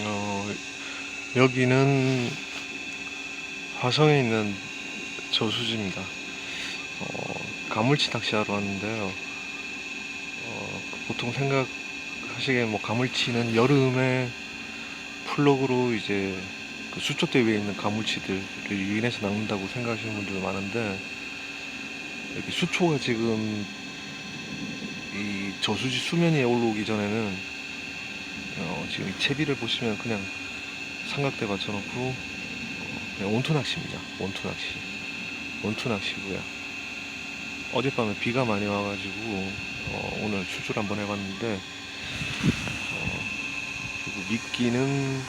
어, 여기는 화성에 있는 저수지입니다. 어, 가물치 낚시하러 왔는데요. 어, 보통 생각하시기에 뭐 가물치는 여름에 플럭으로 이제 그 수초대 위에 있는 가물치들을 유인해서 낚는다고 생각하시는 분들도 많은데 여기 수초가 지금 이 저수지 수면 위에 올라오기 전에는 어, 지금 이 채비를 보시면 그냥 삼각대 받쳐놓고 어, 그냥 원투 낚시입니다. 원투 낚시. 원투 낚시고요. 어젯밤에 비가 많이 와가지고 어, 오늘 출조를 한번 해봤는데 어, 그리고 미끼는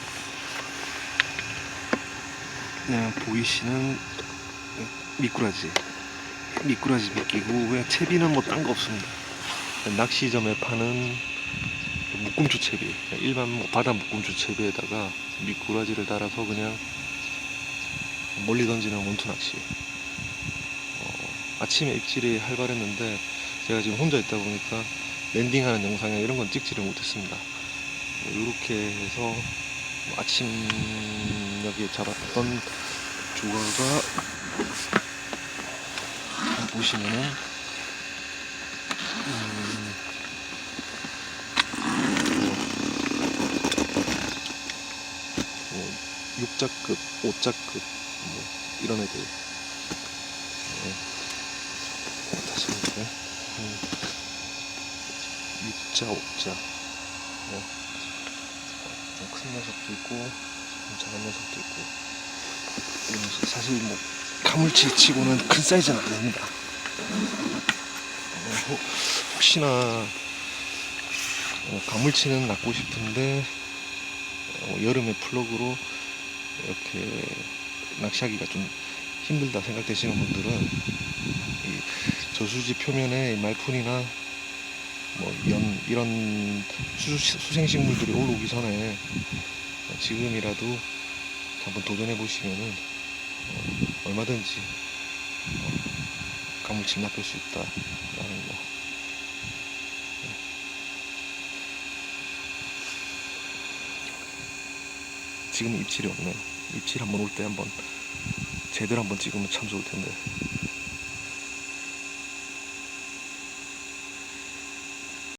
그냥 보이시는 미꾸라지 미꾸라지 미끼고 그냥 채비는 뭐 딴 거 없습니다. 낚시점에 파는 그 묶음주 채비 그냥 일반 뭐 바다 묶음주 채비에다가 미꾸라지를 달아서 그냥 멀리 던지는 원투 낚시. 어, 아침에 입질이 활발했는데 제가 지금 혼자 있다 보니까 랜딩하는 영상이나 이런 건 찍지를 못했습니다. 이렇게 해서 뭐 아침녘에 잡았던 조가가 보시면은 음, 뭐 6자급, 5자급 뭐 이런 애들. 네. 다시 볼게요. 음, 6자, 5자. 뭐, 좀큰 녀석도 있고 좀 작은 녀석도 있고. 사실 뭐 가물치 치고는 큰 사이즈는 아닙니다. 어, 혹- 혹시나 어, 가물치는 낳고 싶은데 어, 여름에 플러그로 이렇게 낚시하기가 좀 힘들다 생각되시는 분들은 이 저수지 표면에 이 말푼이나 뭐 연, 이런 수, 수생식물들이 올라오기 전에 지금이라도 한번 도전해 보시면은 어, 얼마든지 어, 가물치 낚을 수 있다라는 거. 지금 입질이 없네요. 입질 한번 올 때 한번 제대로 한번 찍으면 참 좋을 텐데.